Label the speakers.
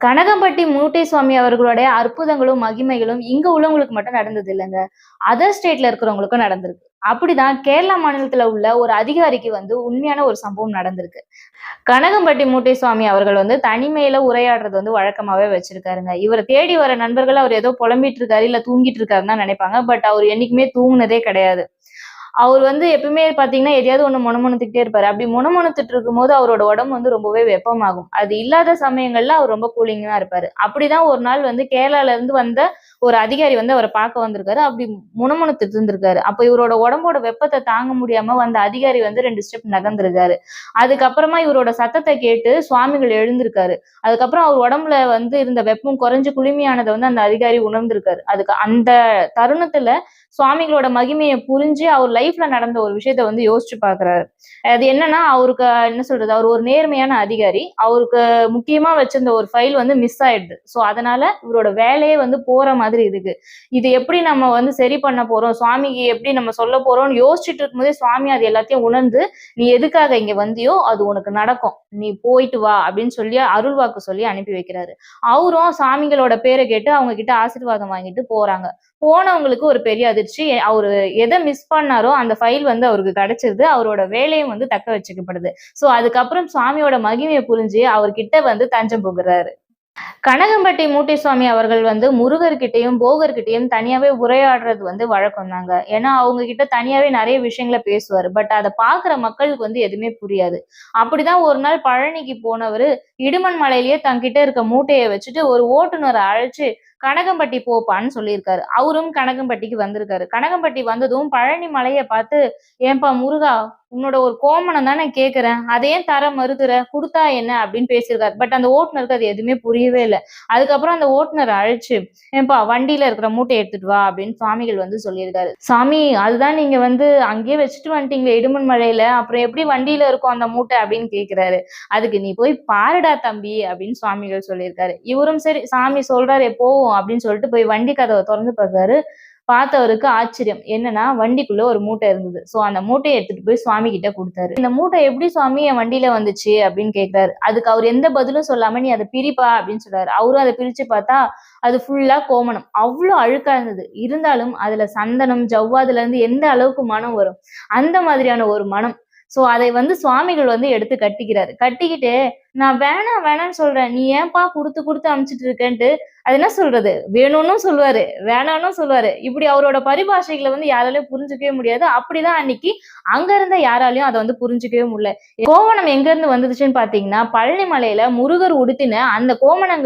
Speaker 1: கனகம்பட்டி மூட்டை சுவாமி அவர்களுடைய அற்புதங்களும் மகிமைகளும் இங்க உள்ளவங்களுக்கு மட்டும் நடந்தது இல்லைங்க. அதர் ஸ்டேட்ல இருக்கிறவங்களுக்கும் நடந்திருக்கு. அப்படிதான் கேரளா மாநிலத்துல உள்ள ஒரு அதிகாரிக்கு வந்து உண்மையான ஒரு சம்பவம் நடந்திருக்கு. கனகம்பட்டி மூட்டை சுவாமி அவர்கள் வந்து தனிமையில உரையாடுறது வந்து வழக்கமாவே வச்சிருக்காருங்க. இவரை தேடி வர நண்பர்கள் அவர் ஏதோ புலம்பிட்டு இருக்காரு இல்ல தூங்கிட்டு இருக்காருன்னு தான் நினைப்பாங்க. பட் அவர் என்னைக்குமே தூங்குனதே கிடையாது. அவர் வந்து எப்பவுமே பாத்தீங்கன்னா எதையாவது ஒண்ணு முணமுணுத்துக்கிட்டே இருப்பாரு. அப்படி முணமுணுத்துட்டு இருக்கும்போது அவரோட உடம்பு வந்து ரொம்பவே வெப்பமாகும். அது இல்லாத சமயங்கள்ல அவர் ரொம்ப கூலிங்கா இருப்பாரு. அப்படிதான் ஒரு நாள் வந்து கேரளால இருந்து வந்த ஒரு அதிகாரி வந்து அவரை பார்க்க வந்திருக்காரு. அப்படி முணுமுணுத்துட்டு இருந்திருக்காரு. அப்ப இவரோட உடம்போட வெப்பத்தை தாங்க முடியாம வந்த அதிகாரி வந்து ரெண்டு ஸ்டெப் நகர்ந்திருக்காரு. அதுக்கப்புறமா இவரோட சத்தத்தை கேட்டு சுவாமிகள் எழுந்திருக்காரு. அதுக்கப்புறம் அவர் உடம்புல வந்து இருந்த வெப்பம் குறைஞ்சு குளுமையானதை வந்து அந்த அதிகாரி உணர்ந்திருக்காரு. அதுக்கு அந்த தருணத்துல சுவாமிகளோட மகிமையை புரிஞ்சு அவர் லைஃப்ல நடந்த ஒரு விஷயத்த வந்து யோசிச்சு பாக்குறாரு அது என்னன்னா அவருக்கு என்ன சொல்றது அவர் ஒரு நேர்மையான அதிகாரி. அவருக்கு முக்கியமா வச்சிருந்த ஒரு ஃபைல் வந்து மிஸ் ஆயிடுது. ஸோ அதனால இவரோட வேலையே வந்து போற மாதிரி இருக்கு இது எப்படி நம்ம வந்து சரி பண்ண போறோம்? சுவாமிக்கு எப்படி நம்ம சொல்ல போறோம்னு யோசிச்சுட்டு இருக்கும்போதே சுவாமி அது எல்லாத்தையும் உணர்ந்து நீ எதுக்காக இங்க வந்தியோ அது உனக்கு நடக்கும். நீ போயிட்டு வா அப்படின்னு சொல்லி அருள்வாக்கு சொல்லி அனுப்பி வைக்கிறாரு. அவரும் சாமிகளோட பேரை கேட்டு அவங்க கிட்ட ஆசீர்வாதம் வாங்கிட்டு போறாங்க. போனவங்களுக்கு ஒரு பெரிய அதிர்ச்சி. அவரு எதை மிஸ் பண்ணாரோ அந்த ஃபைல் வந்து அவருக்கு கிடைச்சிருது. அவரோட வேலையும் வந்து தக்க வச்சுக்கப்படுது. சோ அதுக்கப்புறம் சுவாமியோட மகிமையை புரிஞ்சு அவர்கிட்ட வந்து தஞ்சம் புகுறாரு. கனகம்பட்டி மூட்டை சுவாமி அவர்கள் வந்து முருகர்கிட்டையும் போகர்கிட்டயும் தனியாவே உரையாடுறது வந்து வழக்கம் தாங்க ஏன்னா அவங்க கிட்ட தனியாவே நிறைய விஷயங்களை பேசுவார். பட் அதை பாக்குற மக்களுக்கு வந்து எதுவுமே புரியாது. அப்படிதான் ஒரு நாள் பழனிக்கு போனவர் இடுமன் மலையிலேயே தங்கிட்ட இருக்க மூட்டையை வச்சுட்டு ஒரு ஓட்டுநரை அழைச்சு கனகம்பட்டி போப்பான்னு சொல்லியிருக்காரு. அவரும் கனகம்பட்டிக்கு வந்திருக்காரு. கனகம்பட்டி வந்ததும் பழனி மலையை பார்த்து ஏன்பா முருகா உன்னோட ஒரு கோமணம் தான் நான் கேட்கறேன் அதையும் தர மறுக்கிற? கொடுத்தா என்ன? அப்படின்னு பேசியிருக்காரு. பட் அந்த ஓட்டுநருக்கு அது எதுவுமே புரியவே இல்லை. அதுக்கப்புறம் அந்த ஓட்டுநர் அழைச்சு ஏன்பா வண்டியில இருக்கிற மூட்டை எடுத்துட்டு வா அப்படின்னு சுவாமிகள் வந்து சொல்லியிருக்காரு. சாமி அதுதான் நீங்க வந்து அங்கேயே வச்சுட்டு வந்துட்டீங்களே இடுமன் மலையில. அப்புறம் எப்படி வண்டியில இருக்கும் அந்த மூட்டை? அப்படின்னு கேக்குறாரு. அதுக்கு நீ போய் பாருடா தம்பி அப்படின்னு சுவாமிகள் சொல்லியிருக்காரு. இவரும் சரி சாமி சொல்றாரு போவோம் அப்படின்னு சொல்லிட்டு போய் வண்டி கதவை திறந்து பார்த்தாரு. பார்த்தவருக்கு ஆச்சரியம். என்னன்னா வண்டிக்குள்ள ஒரு மூட்டை இருந்தது. சோ அந்த மூட்டையை எடுத்துட்டு போய் சுவாமி கிட்ட கொடுத்தாரு. இந்த மூட்டை எப்படி சுவாமி என் வண்டியில வந்துச்சு அப்படின்னு கேட்கிறாரு அதுக்கு அவர் எந்த பதிலும் சொல்லாம நீ அதை பிரிப்பா அப்படின்னு சொல்றாரு. அவரும் அதை பிரிச்சு பார்த்தா அது ஃபுல்லா கோமணம். அவ்வளோ அழுக்கா இருந்தது. இருந்தாலும் அதுல சந்தனம் ஜவ்வாதுல இருந்து எந்த அளவுக்கு மனம் வரும்? அந்த மாதிரியான ஒரு மனம் சோ அதை வந்து சுவாமிகள் வந்து எடுத்து கட்டிக்கிறாரு. கட்டிக்கிட்டு நான் வேணாம் வேணாம்னு சொல்றேன். நீ ஏன்பா கொடுத்து கொடுத்து அமுச்சிட்டு இருக்கேன்ட்டு? அது என்ன சொல்றது? வேணும்னு சொல்லுவாரு. வேணாம்னு சொல்லுவாரு. இப்படி அவரோட பரிபாஷைகளை வந்து யாராலையும் புரிஞ்சுக்கவே முடியாது. அப்படிதான் அன்னைக்கு அங்க இருந்த யாராலையும் அதை வந்து புரிஞ்சுக்கவே முடியல. கோவணம் எங்க இருந்து வந்துச்சுன்னு பாத்தீங்கன்னா பழனி மலையில முருகர் உடுத்தின அந்த கோமணங்கள்